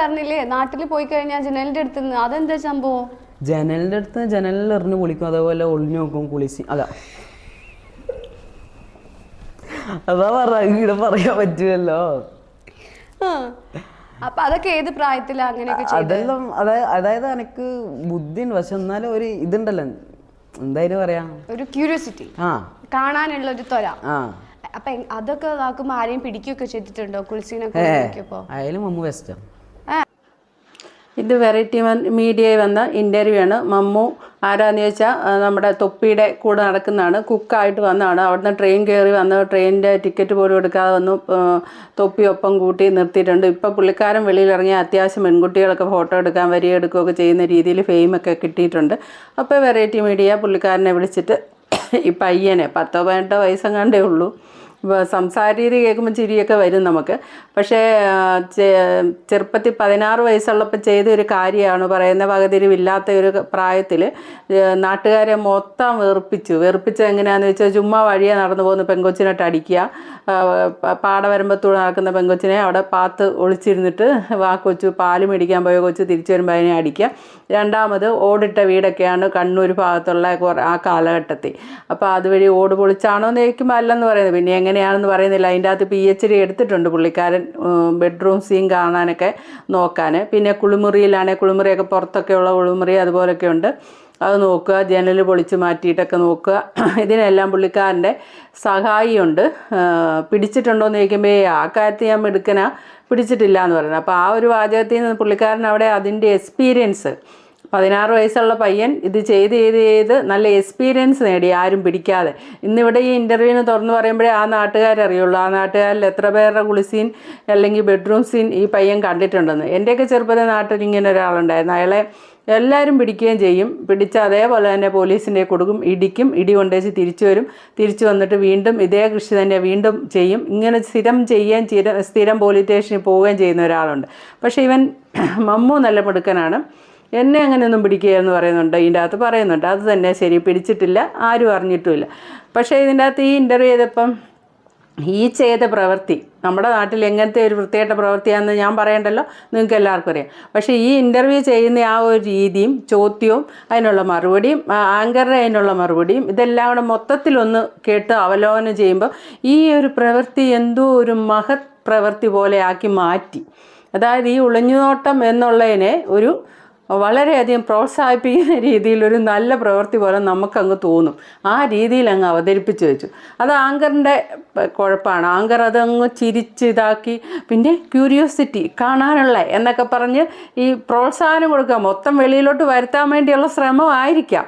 പറഞ്ഞില്ലേ? നാട്ടിൽ പോയി കഴിഞ്ഞാൽ ജനലിന്റെ അടുത്ത് നിന്ന് അതെന്താ സംഭവം? ജനലിന്റെ അടുത്ത് ജനലിൽ എറിഞ്ഞ് കുളിക്കും. അതേപോലെ ഒളിഞ്ഞു നോക്കും കുളിച്ച്. അതാ. അതാ പറഞ്ഞ ഇവിടെ പറയാൻ പറ്റുമല്ലോ. അപ്പൊ അതൊക്കെ ഏത് പ്രായത്തിലാ അങ്ങനെയൊക്കെ അതെല്ലാം അതായത് എനിക്ക് ബുദ്ധിയുണ്ട്. പക്ഷെ എന്നാലും ഒരു ഇതുണ്ടല്ലോ. എന്തായാലും പറയാ? ഒരു ക്യൂരിയോസിറ്റി കാണാനുള്ള ഒരു തൊര അപ്പൊ അതൊക്കെ ആരെയും പിടിക്കുകയൊക്കെ ചെയ്തിട്ടുണ്ടോ? കുളിച്ചിനൊക്കെ അയാലും മമ്മു ബെസ്റ്റാണ് ഇത് വെറൈറ്റി മീഡിയയിൽ വന്ന ഇന്റർവ്യൂ ആണ് മമ്മു ആരാന്ന് ചോദിച്ചാൽ നമ്മുടെ തൊപ്പിയുടെ കൂടെ നടക്കുന്നതാണ്. കുക്കായിട്ട് വന്നതാണ്. അവിടുന്ന് ട്രെയിൻ കയറി വന്ന് ട്രെയിനിന്റെ ടിക്കറ്റ് പോലും എടുക്കാതെ വന്നു. തൊപ്പിയൊപ്പം കൂട്ടി നിർത്തിയിട്ടുണ്ട്. ഇപ്പോൾ പുള്ളിക്കാരൻ വെളിയിലിറങ്ങി അത്യാവശ്യം പെൺകുട്ടികളൊക്കെ ഫോട്ടോ എടുക്കാൻ വരിക എടുക്കുകയൊക്കെ ചെയ്യുന്ന രീതിയിൽ ഫെയിമൊക്കെ കിട്ടിയിട്ടുണ്ട്. അപ്പോൾ വെറൈറ്റി മീഡിയ പുള്ളിക്കാരനെ വിളിച്ചിട്ട് ഈ പയ്യനെ പത്തോ പതിനെട്ടോ വയസ്സെങ്ങാണ്ടേ ഉള്ളൂ. സംസാര രീതി കേൾക്കുമ്പോൾ ചിരിയൊക്കെ വരും നമുക്ക്. പക്ഷേ ചെറുപ്പത്തിൽ പതിനാറ് വയസ്സുള്ളപ്പോൾ ചെയ്ത ഒരു കാര്യമാണ് പറയുന്ന വകതിരിവില്ലാത്ത ഒരു പ്രായത്തിൽ നാട്ടുകാരെ മൊത്തം വെറുപ്പിച്ചു. വെറുപ്പിച്ച എങ്ങനെയാണെന്ന് വെച്ചാൽ ചുമ്മാ വഴിയെ നടന്നു പോകുന്ന പെങ്കൊച്ചിനോട്ട് അടിക്കുക. പാട വരുമ്പത്തൂടെ പാടവരമ്പത്തൂടെ നടക്കുന്ന പെങ്കൊച്ചിനെ അവിടെ പാത്ത് ഒളിച്ചിരുന്നിട്ട് ആ കൊച്ചു പാൽ മേടിക്കാൻ പോയ കൊച്ചു തിരിച്ചു വരുമ്പോൾ അതിനെ അടിക്കുക. രണ്ടാമത് ഓടിട്ട വീടൊക്കെയാണ് കണ്ണൂർ ഭാഗത്തുള്ള ആ കാലഘട്ടത്തിൽ. അപ്പോൾ അതുവഴി ഓട് പൊളിച്ചാണോ എന്ന് ചോദിക്കുമ്പോൾ അല്ലെന്ന് പറയുന്നത്. പിന്നെ എങ്ങനെയാണെന്ന് പറയുന്നില്ല. അതിന്റെ അകത്ത് പി എച്ച് ഡി എടുത്തിട്ടുണ്ട് പുള്ളിക്കാരൻ ബെഡ്റൂം സീൻ കാണാനൊക്കെ നോക്കാൻ പിന്നെ കുളിമുറിയിലാണെങ്കിൽ കുളിമുറിയൊക്കെ പുറത്തൊക്കെയുള്ള കുളിമുറി അതുപോലൊക്കെ ഉണ്ട്. അത് നോക്കുക ജനൽ പൊളിച്ച് മാറ്റിയിട്ടൊക്കെ നോക്കുക. ഇതിനെല്ലാം പുള്ളിക്കാരന്റെ സഹായിയുണ്ട്. പിടിച്ചിട്ടുണ്ടോ എന്ന് ചോദിക്കുമ്പോൾ ആ കാര്യത്തിൽ ഞാൻ മിടുക്കന. പിടിച്ചിട്ടില്ല എന്ന് പറയുന്നത് അപ്പോൾ ആ ഒരു വാചകത്തിൽ നിന്ന് പുള്ളിക്കാരൻ അവിടെ അതിന്റെ എക്സ്പീരിയൻസ് പതിനാറ് വയസ്സുള്ള പയ്യൻ ഇത് ചെയ്ത് ചെയ്ത് ചെയ്ത് നല്ല എക്സ്പീരിയൻസ് നേടി ആരും പിടിക്കാതെ. ഇന്നിവിടെ ഈ ഇന്റർവ്യൂവിന് തുറന്ന് പറയുമ്പോഴേ ആ നാട്ടുകാരറിയുള്ളൂ ആ നാട്ടുകാരിൽ എത്ര പേരുടെ കുളിസീൻ അല്ലെങ്കിൽ ബെഡ്റൂം സീൻ ഈ പയ്യൻ കണ്ടിട്ടുണ്ടെന്ന്. എന്റെയൊക്കെ ചെറുപ്പത്തിൽ നാട്ടിൽ ഇങ്ങനെ ഒരാളുണ്ടായിരുന്നു. അയാളെ എല്ലാവരും പിടിക്കുകയും ചെയ്യും. പിടിച്ച അതേപോലെ തന്നെ പോലീസിന്റെ കൊടുക്കും ഇടിക്കും ഇടി കൊണ്ടേച്ച് തിരിച്ചു വരും. തിരിച്ചു വന്നിട്ട് വീണ്ടും ഇതേ കൃഷി തന്നെ വീണ്ടും ചെയ്യും. ഇങ്ങനെ സ്ഥിരം ചെയ്യാൻ സ്ഥിരം പോലീസ് സ്റ്റേഷനിൽ പോവുകയും ചെയ്യുന്ന ഒരാളുണ്ട്. പക്ഷേ ഇവൻ മമ്മു നല്ല മിടുക്കനാണ്. എന്നെ അങ്ങനെയൊന്നും പിടിക്കുക എന്ന് പറയുന്നുണ്ട് ഇതിന്റെ അകത്ത് പറയുന്നുണ്ട്. അത് തന്നെ ശരി പിടിച്ചിട്ടില്ല ആരും അറിഞ്ഞിട്ടുമില്ല. പക്ഷേ ഇതിന്റെ അകത്ത് ഈ ഇന്റർവ്യൂ ചെയ്തപ്പം ഈ ചെയ്ത പ്രവൃത്തി നമ്മുടെ നാട്ടിൽ എങ്ങനത്തെ ഒരു വൃത്തിയായിട്ട പ്രവൃത്തിയാണെന്ന് ഞാൻ പറയണ്ടല്ലോ നിങ്ങൾക്ക് എല്ലാവർക്കും അറിയാം. പക്ഷേ ഈ ഇന്റർവ്യൂ ചെയ്യുന്ന ആ ഒരു രീതിയും ചോദ്യവും അതിനുള്ള മറുപടിയും ആങ്കറുടെ അതിനുള്ള മറുപടിയും ഇതെല്ലാം കൂടെ മൊത്തത്തിലൊന്ന് കേട്ട് അവലോകനം ചെയ്യുമ്പോൾ ഈ ഒരു പ്രവൃത്തി എന്തോ ഒരു മഹത് പ്രവൃത്തി പോലെ ആക്കി മാറ്റി. അതായത് ഈ ഒളിഞ്ഞുനോട്ടം എന്നുള്ളതിനെ ഒരു വളരെയധികം പ്രോത്സാഹിപ്പിക്കുന്ന രീതിയിൽ ഒരു നല്ല പ്രവൃത്തി പോലെ നമുക്കങ്ങ് തോന്നും. ആ രീതിയിൽ അങ്ങ് അവതരിപ്പിച്ച് വെച്ചു. അത് ആങ്കറിന്റെ കുഴപ്പമാണ് ആങ്കർ അതങ്ങ് ചിരിച്ച് ഇതാക്കി. പിന്നെ ക്യൂരിയോസിറ്റി കാണാനുള്ള എന്നൊക്കെ പറഞ്ഞ് ഈ പ്രോത്സാഹനം കൊടുക്കുക. മൊത്തം വെളിയിലോട്ട് വരുത്താൻ വേണ്ടിയുള്ള ശ്രമമായിരിക്കാം.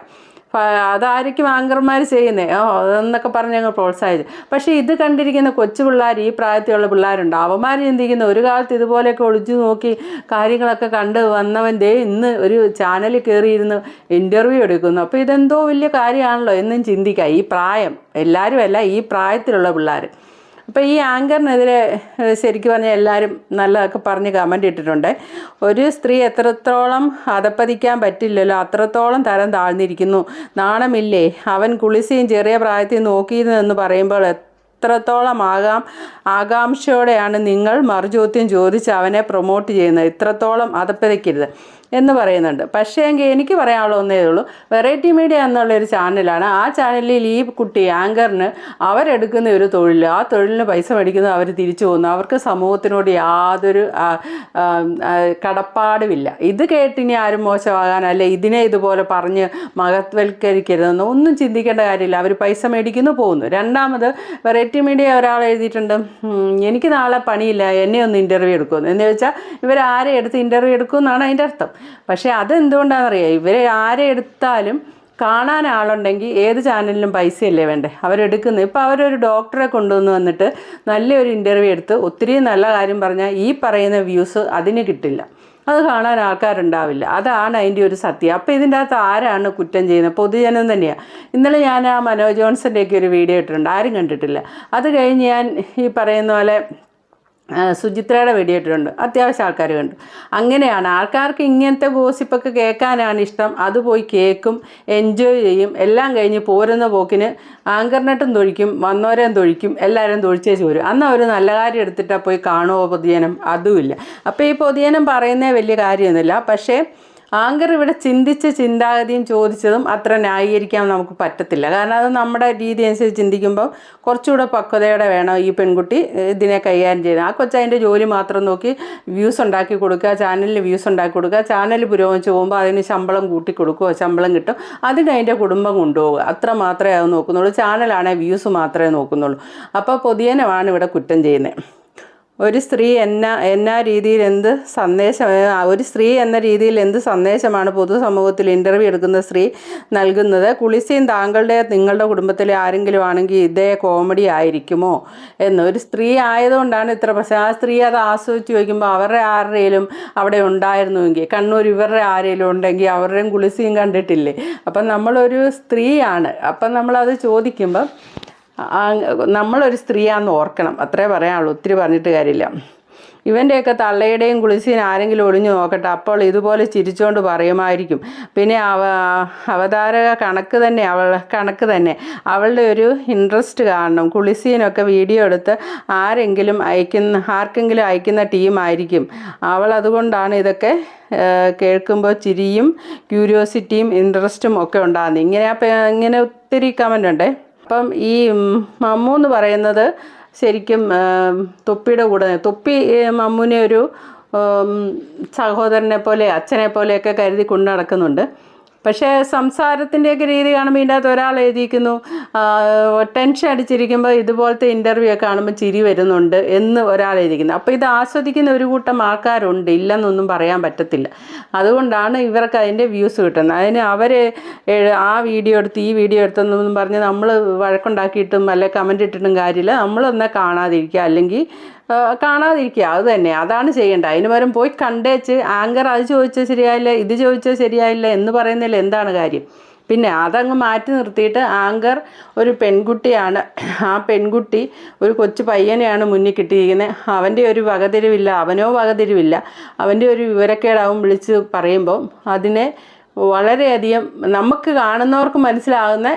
അതായിരിക്കും ആങ്കർമാർ ചെയ്യുന്നത് ഓ അതെന്നൊക്കെ പറഞ്ഞ് ഞങ്ങൾ പ്രോത്സാഹിച്ചു. പക്ഷേ ഇത് കണ്ടിരിക്കുന്ന കൊച്ചു പിള്ളേർ ഈ പ്രായത്തിലുള്ള പിള്ളേരുണ്ട്. അവന്മാർ ചിന്തിക്കുന്ന ഒരു കാലത്ത് ഇതുപോലെയൊക്കെ ഒളിച്ചു നോക്കി കാര്യങ്ങളൊക്കെ കണ്ട് വന്നവൻ ദേ ഇന്ന് ഒരു ചാനലിൽ കയറിയിരുന്ന് ഇന്റർവ്യൂ എടുക്കുന്നു. അപ്പോൾ ഇതെന്തോ വലിയ കാര്യമാണല്ലോ എന്നും ചിന്തിക്കുക. ഈ പ്രായം. എല്ലാവരും അല്ല ഈ പ്രായത്തിലുള്ള പിള്ളേർ അപ്പോൾ ഈ ആങ്കറിനെതിരെ ശരിക്ക് പറഞ്ഞാൽ എല്ലാവരും നല്ലതൊക്കെ പറഞ്ഞ് കമന്റ് ഇട്ടിട്ടുണ്ട്. ഒരു സ്ത്രീ എത്രത്തോളം അതപ്പതിക്കാൻ പറ്റില്ലല്ലോ അത്രത്തോളം തരം താഴ്ന്നിരിക്കുന്നു. നാണമില്ലേ? അവൻ കുളിസിയും ചെറിയ പ്രായത്തിൽ നോക്കിയിരുന്നെന്ന് പറയുമ്പോൾ എത്രത്തോളം ആകാം ആകാംക്ഷയോടെയാണ് നിങ്ങൾ മറുചോദ്യം ചോദിച്ച് അവനെ പ്രൊമോട്ട് ചെയ്യുന്നത്. ഇത്രത്തോളം അതപ്പതിക്കരുത് എന്ന് പറയുന്നുണ്ട്. പക്ഷേ എങ്കിൽ എനിക്ക് പറയാനുള്ള ഒന്നേ ഉള്ളൂ. വെറൈറ്റി മീഡിയ എന്നുള്ളൊരു ചാനലാണ് ആ ചാനലിൽ ഈ കുട്ടി ആങ്കറിന് അവരെടുക്കുന്ന ഒരു തൊഴിൽ. ആ തൊഴിലിന് പൈസ മേടിക്കുന്നത് അവർ തിരിച്ചു പോകുന്നു. അവർക്ക് സമൂഹത്തിനോട് യാതൊരു കടപ്പാടുമില്ല. ഇത് കേട്ടിനി ആരും മോശമാകാൻ അല്ലെ ഇതിനെ ഇതുപോലെ പറഞ്ഞ് മഹത്വൽക്കരിക്കരുതെന്ന് ഒന്നും ചിന്തിക്കേണ്ട കാര്യമില്ല. അവർ പൈസ മേടിക്കുന്നു പോകുന്നു. രണ്ടാമത് വെറൈറ്റി മീഡിയ ഒരാൾ എഴുതിയിട്ടുണ്ട്. എനിക്ക് നാളെ പണിയില്ല. എന്നെ ഒന്ന് ഇന്റർവ്യൂ എടുക്കുമെന്ന്. എന്ന് വെച്ചാൽ ഇവരാരെ എടുത്ത് ഇന്റർവ്യൂ എടുക്കുമെന്നാണ് അതിന്റെ അർത്ഥം. പക്ഷേ അതെന്തുകൊണ്ടാണെന്നറിയാം? ഇവരെ ആരെ എടുത്താലും കാണാൻ ആളുണ്ടെങ്കിൽ ഏത് ചാനലിലും പൈസയല്ലേ വേണ്ടേ? അവരെടുക്കുന്നത്. ഇപ്പോൾ അവരൊരു ഡോക്ടറെ കൊണ്ടുവന്ന് വന്നിട്ട് നല്ലൊരു ഇന്റർവ്യൂ എടുത്ത് ഒത്തിരി നല്ല കാര്യം പറഞ്ഞാൽ ഈ പറയുന്ന വ്യൂസ് അതിന് കിട്ടില്ല. അത് കാണാൻ ആൾക്കാരുണ്ടാവില്ല. അതാണ് അതിന്റെ ഒരു സത്യം. അപ്പോൾ ഇതിന്റെ അകത്ത് ആരാണ് കുറ്റം ചെയ്യുന്നത്? പൊതുജനം തന്നെയാണ് ഇന്നലെ ഞാൻ ആ മനോജ് ജോൺസന്റെയൊക്കെ ഒരു വീഡിയോ ഇട്ടിട്ടുണ്ട്. ആരും കണ്ടിട്ടില്ല. അത് കഴിഞ്ഞ് ഞാൻ ഈ പറയുന്ന പോലെ സുചിത്രയുടെ വീഡിയോ ഇട്ടിട്ടുണ്ട്. അത്യാവശ്യം ആൾക്കാർ കണ്ടു. അങ്ങനെയാണ് ആൾക്കാർക്ക് ഇങ്ങനത്തെ ഗോസിപ്പൊക്കെ കേൾക്കാനാണ് ഇഷ്ടം. അത് പോയി കേൾക്കും എൻജോയ് ചെയ്യും. എല്ലാം കഴിഞ്ഞ് പോരുന്ന പോക്കിന് ആങ്കർനെട്ടും തൊഴിക്കും വന്നവരെയും തൊഴിക്കും എല്ലാവരും തൊഴിച്ചേച്ച് വരും. അന്ന് അവർ നല്ല കാര്യം എടുത്തിട്ടാണ് പോയി കാണുമോ പൊതിയനം അതുമില്ല. അപ്പോൾ ഈ പൊതിയനം പറയുന്നേ വലിയ കാര്യമൊന്നുമില്ല. പക്ഷേ ആങ്കർ ഇവിടെ ചിന്തിച്ച ചിന്താഗതിയും ചോദിച്ചതും അത്ര ന്യായീകരിക്കാൻ നമുക്ക് പറ്റത്തില്ല. കാരണം അത് നമ്മുടെ രീതി അനുസരിച്ച് ചിന്തിക്കുമ്പോൾ കുറച്ചുകൂടെ പക്വതയോടെ വേണം ഈ പെൺകുട്ടി ഇതിനെ കൈകാര്യം ചെയ്യുന്നത് ആ കൊച്ചതിന്റെ ജോലി മാത്രം നോക്കി വ്യൂസ് ഉണ്ടാക്കി കൊടുക്കുക ചാനലിൽ വ്യൂസ് ഉണ്ടാക്കി കൊടുക്കുക ചാനൽ പുരോഗമിച്ച് പോകുമ്പോൾ അതിന് ശമ്പളം കൂട്ടി കൊടുക്കുകയോ ശമ്പളം കിട്ടും. അതിന് അതിന്റെ കുടുംബം കൊണ്ടുപോകുക അത്ര മാത്രമേ അത് നോക്കുന്നുള്ളൂ. ചാനലാണെങ്കിൽ വ്യൂസ് മാത്രമേ നോക്കുന്നുള്ളൂ. അപ്പോൾ പൊതിയനമാണ് ഇവിടെ കുറ്റം ചെയ്യുന്നത്. ഒരു സ്ത്രീ എന്ന എന്നാ രീതിയിൽ എന്ത് സന്ദേശം ഒരു സ്ത്രീ എന്ന രീതിയിൽ എന്ത് സന്ദേശമാണ് പൊതുസമൂഹത്തിൽ ഇന്റർവ്യൂ എടുക്കുന്ന സ്ത്രീ നൽകുന്നത്? കുളിസീൻ താങ്കളുടെ നിങ്ങളുടെ കുടുംബത്തിലെ ആരെങ്കിലും ആണെങ്കിൽ ഇതേ കോമഡി ആയിരിക്കുമോ? എന്ന്. ഒരു സ്ത്രീ ആയതുകൊണ്ടാണ് ഇത്ര പ്രശ്നം. ആ സ്ത്രീ അത് ആസ്വദിച്ച് ചോദിക്കുമ്പോൾ അവരുടെ ആരുടെയും അവിടെ ഉണ്ടായിരുന്നുവെങ്കിൽ കണ്ണൂർ ഇവരുടെ ആരെങ്കിലും ഉണ്ടെങ്കിൽ അവരുടെയും കുളിസിയും കണ്ടിട്ടില്ലേ? അപ്പം നമ്മളൊരു സ്ത്രീയാണ്. അപ്പം നമ്മളത് ചോദിക്കുമ്പം നമ്മളൊരു സ്ത്രീയാന്ന് ഓർക്കണം. അത്രേ പറയാനുള്ളൂ. ഒത്തിരി പറഞ്ഞിട്ട് കാര്യമില്ല. ഇവന്റെയൊക്കെ തള്ളയുടെയും കുളിസീൻ ആരെങ്കിലും ഒളിഞ്ഞു നോക്കട്ടെ. അപ്പോൾ ഇതുപോലെ ചിരിച്ചുകൊണ്ട് പറയുമായിരിക്കും. പിന്നെ അവ അവതാരക കണക്ക് തന്നെ അവൾ കണക്ക് തന്നെ. അവളുടെ ഒരു ഇൻട്രസ്റ്റ് കാണണം. കുളിസീനൊക്കെ വീഡിയോ എടുത്ത് ആരെങ്കിലും അയക്കുന്ന ആർക്കെങ്കിലും അയക്കുന്ന ടീമായിരിക്കും അവൾ അതുകൊണ്ടാണ് ഇതൊക്കെ കേൾക്കുമ്പോൾ ചിരിയും ക്യൂരിയോസിറ്റിയും ഇൻട്രസ്റ്റും ഒക്കെ ഉണ്ടാകുന്നത്. ഇങ്ങനെ ഇങ്ങനെ ഒത്തിരി കമന്റ് ഉണ്ടേ. അപ്പം ഈ മമ്മു എന്ന് പറയുന്നത് ശരിക്കും തൊപ്പിയുടെ കൂടെ തൊപ്പി മമ്മുവിനെ ഒരു സഹോദരനെ പോലെ അച്ഛനെ പോലെയൊക്കെ കരുതി കൊണ്ടു നടക്കുന്നുണ്ട്. പക്ഷേ സംസാരത്തിന്റെയൊക്കെ രീതി കാണുമ്പോൾ ഇതിന്റെ അകത്ത് ഒരാൾ എഴുതിയിരിക്കുന്നു ടെൻഷൻ അടിച്ചിരിക്കുമ്പോൾ ഇതുപോലത്തെ ഇന്റർവ്യൂ ഒക്കെ കാണുമ്പോൾ ചിരി വരുന്നുണ്ട് എന്ന് ഒരാൾ എഴുതിയിരിക്കുന്നു. അപ്പോൾ ഇത് ആസ്വദിക്കുന്ന ഒരു കൂട്ടം ആൾക്കാരുണ്ട് ഇല്ലെന്നൊന്നും പറയാൻ പറ്റത്തില്ല. അതുകൊണ്ടാണ് ഇവർക്ക് അതിന്റെ വ്യൂസ് കിട്ടുന്നത്. അതിന് അവർ ആ വീഡിയോ എടുത്ത് ഈ വീഡിയോ എടുത്തെന്നൊന്നും പറഞ്ഞ് നമ്മൾ വഴക്കുണ്ടാക്കിയിട്ടും അല്ലെ കമന്റ് ഇട്ടിട്ടും കാര്യമില്ല. നമ്മളൊന്ന് കാണാതിരിക്കുക. അല്ലെങ്കിൽ കാണാതിരിക്കുക. അത് തന്നെ. അതാണ് ചെയ്യേണ്ടത്. അതിന് പകരം പോയി കണ്ടേച്ച് ആങ്കർ അത് ചോദിച്ചാൽ ശരിയായില്ല ഇത് ചോദിച്ചാൽ ശരിയായില്ല എന്ന് പറയുന്നതിൽ എന്താണ് കാര്യം? പിന്നെ അതങ്ങ് മാറ്റി നിർത്തിയിട്ട് ആങ്കർ ഒരു പെൺകുട്ടിയാണ്. ആ പെൺകുട്ടി ഒരു കൊച്ചു പയ്യനെയാണ് മുന്നിൽ കിട്ടിയിരിക്കുന്നത്. അവന്റെ ഒരു വകതിരിവില്ല അവനോ വകതിരിവില്ല. അവന്റെ ഒരു വിവരക്കേടാവും വിളിച്ച് പറയുമ്പോൾ അതിനെ വളരെയധികം നമുക്ക് കാണുന്നവർക്ക് മനസ്സിലാകുന്ന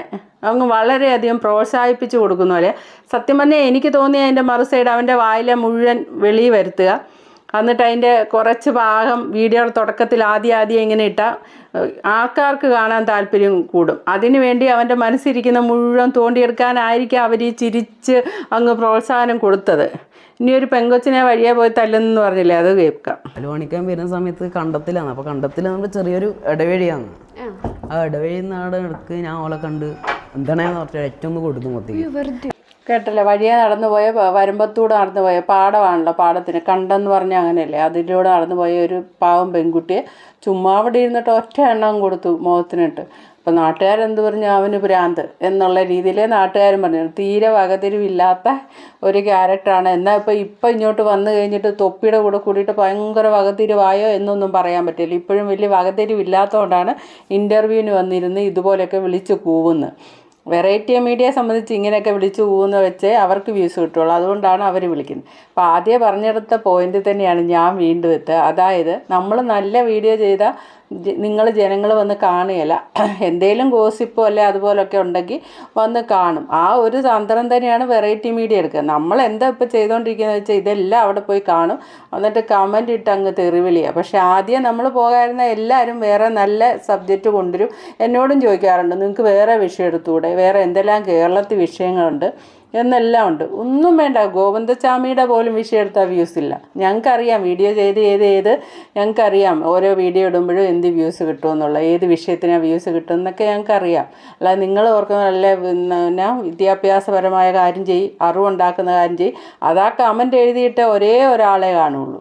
അങ്ങ് വളരെയധികം പ്രോത്സാഹിപ്പിച്ച് കൊടുക്കുന്ന പോലെ സത്യം പറഞ്ഞാൽ എനിക്ക് തോന്നിയ അതിന്റെ മറുസൈഡ് അവന്റെ വായിലെ മുഴുവൻ വെളി വരുത്തുക. എന്നിട്ട് അതിന്റെ കുറച്ച് ഭാഗം വീഡിയോയുടെ തുടക്കത്തിൽ ആദ്യം ആദ്യം ഇങ്ങനെ ഇട്ടാൽ ആൾക്കാർക്ക് കാണാൻ താല്പര്യം കൂടും. അതിനുവേണ്ടി അവന്റെ മനസ്സിരിക്കുന്ന മുഴുവൻ തോണ്ടിയെടുക്കാനായിരിക്കും അവർ ഈ ചിരിച്ച് അങ്ങ് പ്രോത്സാഹനം കൊടുത്തത്. ഇനി ഒരു പെങ്കൊച്ചിനെ വഴിയെ പോയി തല്ലെന്ന് പറഞ്ഞില്ലേ അത് കേൾക്കാം. അലുവണിക്കാൻ വരുന്ന സമയത്ത് കണ്ടത്തിലാണ്. അപ്പോൾ കണ്ടത്തിൽ നമ്മൾ ചെറിയൊരു ഇടവഴിയാണ് ആ. ഇടവേഴി നാട് എടുക്ക് ഞാൻ ഓളെ കണ്ട് എന്താണെന്ന് പറഞ്ഞാൽ ഏറ്റവും ഒന്ന് കൊടുത്തു മൊത്തം കേട്ടല്ലേ? വഴിയെ നടന്നു പോയ വരുമ്പത്തൂടെ നടന്നു പോയ പാടമാണല്ലോ പാടത്തിന്. കണ്ടെന്ന് പറഞ്ഞാൽ അങ്ങനെയല്ലേ? അതിലൂടെ നടന്നു പോയ ഒരു പാവം പെൺകുട്ടിയെ ചുമ്മാ അവിടെ ഇരുന്നിട്ട് ഒറ്റ എണ്ണം കൊടുത്തു മുഖത്തിനിട്ട്. അപ്പം നാട്ടുകാരെന്ത് പറഞ്ഞു? അവന് ഭ്രാന്ത് എന്നുള്ള രീതിയിലേ നാട്ടുകാരും പറഞ്ഞു. തീരെ വകതിരിവില്ലാത്ത ഒരു ക്യാരക്ടറാണ്. എന്നാൽ ഇപ്പോൾ ഇപ്പം ഇങ്ങോട്ട് വന്നു കഴിഞ്ഞിട്ട് തൊപ്പിയുടെ കൂടെ കൂടിയിട്ട് ഭയങ്കര വകതിരിവായോ എന്നൊന്നും പറയാൻ പറ്റില്ല. ഇപ്പോഴും വലിയ വകതിരിവില്ലാത്തതുകൊണ്ടാണ് ഇന്റർവ്യൂവിന് വന്നിരുന്ന് ഇതുപോലെയൊക്കെ വിളിച്ച് കൂവുന്നത്. വെറൈറ്റി മീഡിയയെ സംബന്ധിച്ച് ഇങ്ങനെയൊക്കെ വിളിച്ചു പോകുന്ന വെച്ച് അവർക്ക് വ്യൂസ് കിട്ടുള്ളൂ. അതുകൊണ്ടാണ് അവർ വിളിക്കുന്നത്. അപ്പോൾ ആദ്യം പറഞ്ഞെടുത്ത പോയിന്റ് തന്നെയാണ് ഞാൻ വീണ്ടും എത്തുക. അതായത് നമ്മൾ നല്ല വീഡിയോ ചെയ്താൽ നിങ്ങൾ ജനങ്ങൾ വന്ന് കാണുകയില്ല. എന്തേലും ഗോസിപ്പോ അല്ലെ അതുപോലൊക്കെ ഉണ്ടെങ്കിൽ വന്ന് കാണും. ആ ഒരു തന്ത്രം തന്നെയാണ് വെറൈറ്റി മീഡിയ എടുക്കുക. നമ്മൾ എന്താ ഇപ്പോൾ ചെയ്തുകൊണ്ടിരിക്കുന്നത് വെച്ചാൽ ഇതെല്ലാം അവിടെ പോയി കാണും. എന്നിട്ട് കമന്റ് ഇട്ട് അങ്ങ് തെറിവിളിയാണ് പക്ഷേ ആദ്യം നമ്മൾ പോകാതിരുന്ന എല്ലാവരും വേറെ നല്ല സബ്ജക്റ്റ് കൊണ്ടുവരും. എന്നോടും ചോദിക്കാറുണ്ട് നിങ്ങൾക്ക് വേറെ വിഷയം എടുത്തുകൂടെ വേറെ എന്തെല്ലാം കേരളത്തിൽ വിഷയങ്ങളുണ്ട്? എന്നെല്ലാം ഉണ്ട്. ഒന്നും വേണ്ട. ഗോവിന്ദസ്വാമിയുടെ പോലും വിഷയം എടുത്താൽ വ്യൂസ് ഇല്ല. ഞങ്ങൾക്കറിയാം വീഡിയോ ചെയ്ത് ചെയ്ത് ചെയ്ത് ഞങ്ങൾക്കറിയാം. ഓരോ വീഡിയോ ഇടുമ്പോഴും എന്ത് വ്യൂസ് കിട്ടുമെന്നുള്ള ഏത് വിഷയത്തിനാണ് വ്യൂസ് കിട്ടും എന്നൊക്കെ ഞങ്ങൾക്കറിയാം. അല്ലാതെ നിങ്ങൾ ഓർക്കുന്ന നല്ല പിന്നെ വിദ്യാഭ്യാസപരമായ കാര്യം ചെയ്യും അറിവുണ്ടാക്കുന്ന കാര്യം ചെയ്യും അതാ കമന്റ് എഴുതിയിട്ട് ഒരേ ഒരാളെ കാണുള്ളൂ.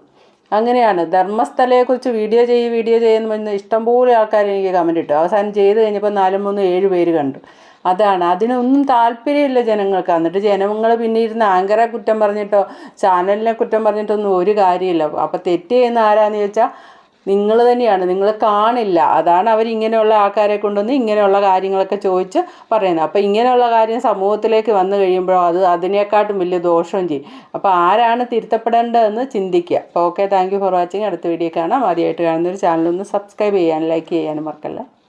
അങ്ങനെയാണ്. ധർമ്മസ്ഥലയെക്കുറിച്ച് വീഡിയോ ചെയ്യ് വീഡിയോ ചെയ്യുന്ന ഇഷ്ടംപോലെ ആൾക്കാർ എനിക്ക് കമന്റ് ഇട്ടു. അവസാനം ചെയ്ത് കഴിഞ്ഞപ്പോൾ നാലും മൂന്നും ഏഴ് പേര് കണ്ടു. അതാണ്. അതിനൊന്നും താല്പര്യമില്ല ജനങ്ങൾക്ക്. എന്നിട്ട് ജനങ്ങൾ പിന്നെ ഇരുന്ന് ആങ്കറെ കുറ്റം പറഞ്ഞിട്ടോ ചാനലിനെ കുറ്റം പറഞ്ഞിട്ടൊന്നും ഒരു കാര്യമില്ല. അപ്പോൾ തെറ്റ് ചെയ്യുന്ന ആരാന്ന് ചോദിച്ചാൽ നിങ്ങൾ തന്നെയാണ്. നിങ്ങൾ കാണില്ല. അതാണ് അവർ ഇങ്ങനെയുള്ള ആൾക്കാരെ കൊണ്ടുവന്ന് ഇങ്ങനെയുള്ള കാര്യങ്ങളൊക്കെ ചോദിച്ച് പറയുന്നത്. അപ്പോൾ ഇങ്ങനെയുള്ള കാര്യം സമൂഹത്തിലേക്ക് വന്നു കഴിയുമ്പോൾ അത് അതിനേക്കാട്ടും വലിയ ദോഷവും ചെയ്യും. അപ്പോൾ ആരാണ് തിരുത്തപ്പെടേണ്ടതെന്ന് ചിന്തിക്കുക. അപ്പോൾ okay thank you for watching. അടുത്ത വീഡിയോ കാണാം. ആദ്യമായിട്ട് കാണുന്ന ഒരു ചാനൽ ഒന്ന് സബ്സ്ക്രൈബ് ചെയ്യാനും ലൈക്ക് ചെയ്യാനും മറക്കല്ല.